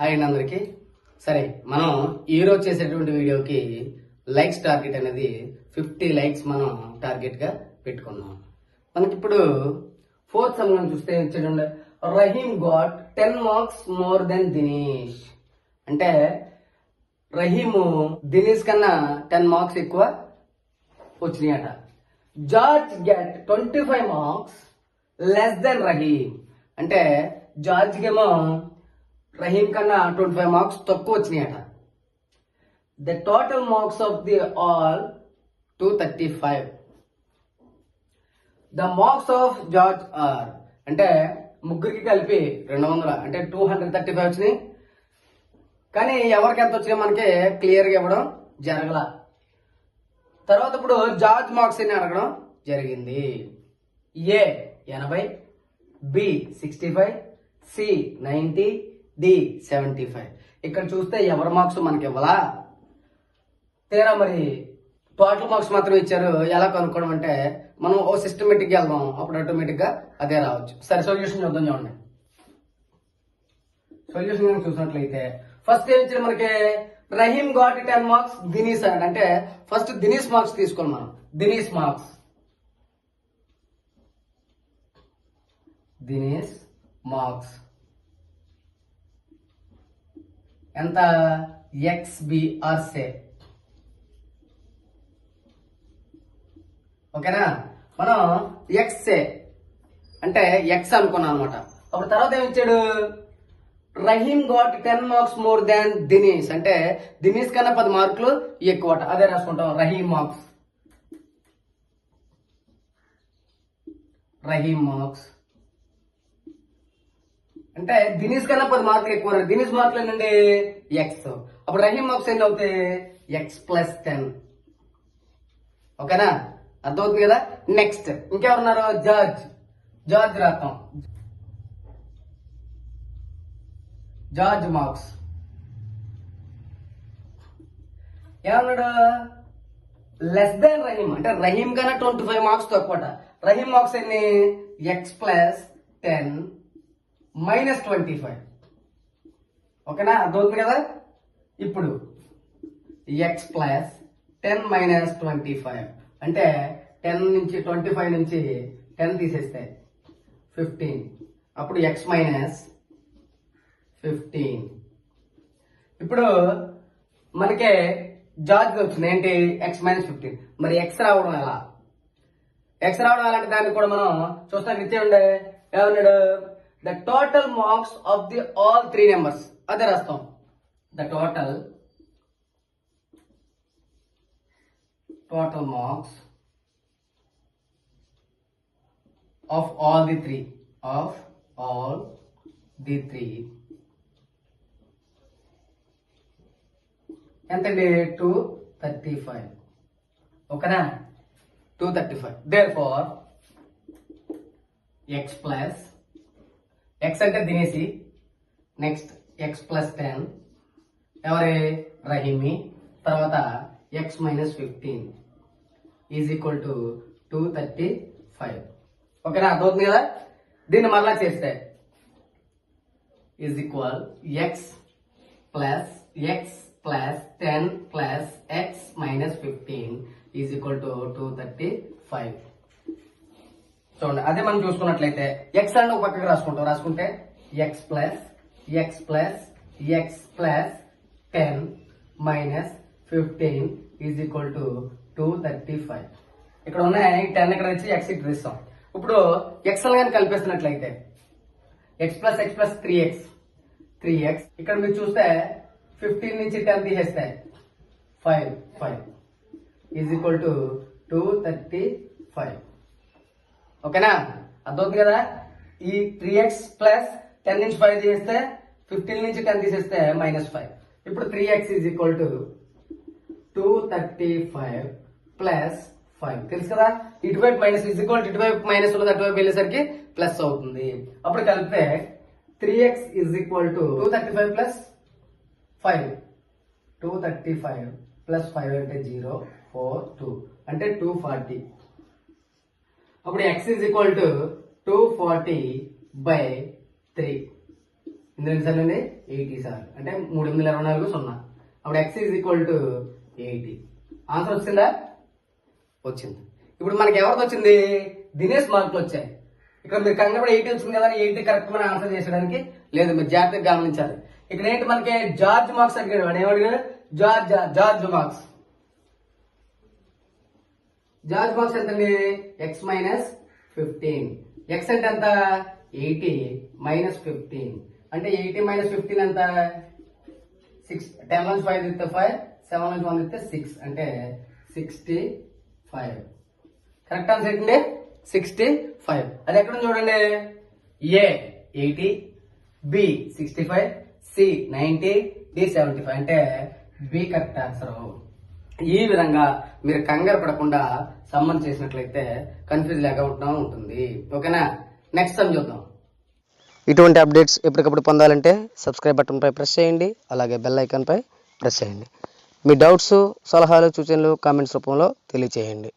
Hi అండి అందరికీ. సరే మనం ఈరోజు చేసేటువంటి వీడియోకి లైక్స్ టార్గెట్ అనేది ఫిఫ్టీ లైక్స్ మనం టార్గెట్గా పెట్టుకున్నాం. మనకి ఇప్పుడు ఫోర్త్ సమ్ చూస్తే చూడండి Rahim got ten marks more than Dinesh. అంటే రహీము దినేష్ కన్నా టెన్ మార్క్స్ ఎక్కువ వచ్చినాయట. George get twenty five marks less than Rahim అంటే జార్జ్ రహీం కన్నా ట్వంటీ ఫైవ్ మార్క్స్ తక్కువ వచ్చినాయట. The total marks of the all two thirty five the marks of George are అంటే ముగ్గురికి కలిపి రెండు వందల అంటే టూ హండ్రెడ్ థర్టీ ఫైవ్ వచ్చినాయి. కానీ ఎవరికి ఎంత వచ్చినాయి మనకి క్లియర్గా ఇవ్వడం జరగల. తర్వాత ఇప్పుడు జార్జ్ మార్క్స్ అని అడగడం జరిగింది? ఏ ఎనభై B sixty five C ninety D seventy five. ఇక్కడ చూస్తే ఎవరి మార్క్స్ మనకి ఇవ్వలా? తీరా మరి టోటల్ మార్క్స్ మాత్రం ఇచ్చారు. ఎలా కనుక్కోవడం అంటే మనం ఓ సిస్టమేటిక్గా వెళ్దాం. అప్పుడు ఆటోమేటిక్గా అదే రావచ్చు. సరే సొల్యూషన్ చూద్దాం చూడండి. సొల్యూషన్ కనుక చూసినట్లయితే ఫస్ట్ ఏం ఇచ్చారు మనకి? Rahim got ten marks Dinesh అని అంటే ఫస్ట్ దినీస్ మార్క్స్ తీసుకోవాలి మనం. దినీస్ మార్క్స్ దినేష్ మార్క్స్ ఎంత? ఎక్స్బీఆర్ సే ఓకేనా? మనం ఎక్స్ఏ. అంటే ఎక్స్ అనుకున్నాం అనమాట అప్పుడు తర్వాత ఏమి ఇచ్చాడు? Rahim got ten marks more than Dinesh. అంటే దినేష్ కన్నా పది మార్కులు ఎక్కువ అదే రాసుకుంటాం. రహీమ్ మార్క్స్ రహీమ్ మార్క్స్ అంటే దినేష్ కన్నా పది మార్కులు ఎక్కువ ఉన్నాయి. దినేష్ మార్కులు ఏంటండి ఎక్స్ అప్పుడు రహీం మార్క్స్ ఎన్ని అవుతాయి ఎక్స్ ప్లస్ టెన్ ఓకేనా? అర్థమవుతుంది కదా? నెక్స్ట్ ఇంకెవరున్నారు? జార్జ్ జార్జ్ రాస్తాం. జార్జ్ మార్క్స్ ఏమన్నాడు? లెస్ దాన్ రహీమ్ అంటే రహీం కన్నా ట్వంటీ ఫైవ్ మార్క్స్ తక్కువట. రహీమ్ మార్క్స్ ఎన్ని? X plus ten minus twenty five ఓకేనా? అర్థమవుతుంది కదా? ఇప్పుడు x plus ten minus twenty five అంటే టెన్ నుంచి ట్వంటీ ఫైవ్ నుంచి టెన్ తీసేస్తే ఫిఫ్టీన్ అప్పుడు ఎక్స్ మైనస్ ఫిఫ్టీన్ ఇప్పుడు మనకే జార్జ్ వచ్చింది. ఏంటి? ఎక్స్ మైనస్ ఫిఫ్టీన్ మరి ఎక్స్ రావడం ఎలా? ఎక్స్ రావడం ఎలా అంటే దానికి కూడా మనం చూస్తాం. ఇచ్చే ఉండే ఏమన్నాడు? the total marks of the all three numbers అదే రాస్తాం the total total marks of all the three of all the three ఎంతండి టూ థర్టీ ఫైవ్ ఓకేనా two thirty five therefore x plus x అంటే దినేసి నెక్స్ట్ ఎక్స్ ప్లస్ టెన్ ఎవరి? రహీమి. తర్వాత x minus fifteen is equal to two thirty five ఓకేనా? అర్థమవుతుంది కదా? దీన్ని మళ్ళా చేస్తే is equal x plus x plus ten plus x minus fifteen is equal to two thirty five చూడండి అదే మనం చూసుకున్నట్లయితే ఎక్స్ అంటే ఒక పక్కకి రాసుకుంటాం. రాసుకుంటే x plus x plus x plus ten minus fifteen is equal to two thirty five ఇక్కడ ఉన్నాయి టెన్ ఇక్కడ వచ్చి ఎక్స్ ఇక్కడ ఇస్తాం ఇప్పుడు ఎక్స్ కానీ కలిపేస్తున్నట్లయితే x plus x plus three x three x ఇక్కడ మీరు చూస్తే ఫిఫ్టీన్ నుంచి టెన్ తీసేస్తే five five is equal to two thirty five ఓకేనా? అర్థమవుతుంది కదా? ఈ త్రీ ఎక్స్ ప్లస్ టెన్ నుంచి ఫైవ్ తీస్తే ఫిఫ్టీన్ నుంచి టెన్ తీసేస్తే మైనస్ ఫైవ్ ఇప్పుడు three x is equal to two thirty five plus five తెలుసు కదా? ఇటువైపు మైనస్ ఈజ్ ఈక్వల్ ఇటువైపు మైనస్ ఉన్నది అటువైపు వెళ్ళేసరికి ప్లస్ అవుతుంది. అప్పుడు కలిపితే three x is equal to two thirty five plus five two thirty five plus five అంటే జీరో ఫోర్ టూ అంటే టూ ఫార్టీ అప్పుడు x is equal to two forty by three ఇందులో ఎన్నిసార్లు అండి ఎయిటీ సార్ అంటే మూడు వందల ఇరవై నాలుగు సున్నా. అప్పుడు x is equal to eighty answer వచ్చిందా? వచ్చింది. ఇప్పుడు మనకి ఎవరికి వచ్చింది? దినేష్ మార్కులు వచ్చాయి. ఇక్కడ మీరు కంగారు ఎయిటీ వచ్చింది కదా ఎయిటీ కరెక్ట్ మనం ఆన్సర్ చేసడానికి లేదు మీరు జాగ్రత్తగా గమనించాలి. ఇక్కడ ఏంటి మనకి? జార్జ్ మార్క్స్ అడిగాడు వాడు. ఏమడిగాడు? George George marks. George box ఎంత అండి ఎక్స్ మైనస్ ఫిఫ్టీన్ ఎక్స్ అంటే ఎంత? ఎయిటీ మైనస్ ఫిఫ్టీన్ అంటే ఎయిటీ మైనస్ ఫిఫ్టీన్ ఎంత? సిక్స్ టెన్ నుంచి ఫైవ్ ఇస్తే ఫైవ్ సెవెన్ నుంచి వన్ ఇస్తే సిక్స్ అంటే సిక్స్టీ ఫైవ్ కరెక్ట్ ఆన్సర్ ఏంటండి? సిక్స్టీ ఫైవ్ అది ఎక్కడ చూడండి? A eighty B sixty five C ninety D seventy five అంటే బి కరెక్ట్ ఆన్సర్ ఈ విధంగా మీరు కంగారు పడకుండా సమ్మన్ చేసినట్లయితే కన్ఫ్యూజ్ లేకుండా ఉంటుంది. ఓకేనా? నెక్స్ట్ సమ్ చూద్దాం. ఇటువంటి అప్డేట్స్ ఎప్పటికప్పుడు పొందాలంటే సబ్స్క్రైబ్ బటన్పై ప్రెస్ చేయండి అలాగే బెల్ ఐకాన్పై ప్రెస్ చేయండి. మీ డౌట్స్ సలహాలు సూచనలు కామెంట్స్ రూపంలో తెలియచేయండి.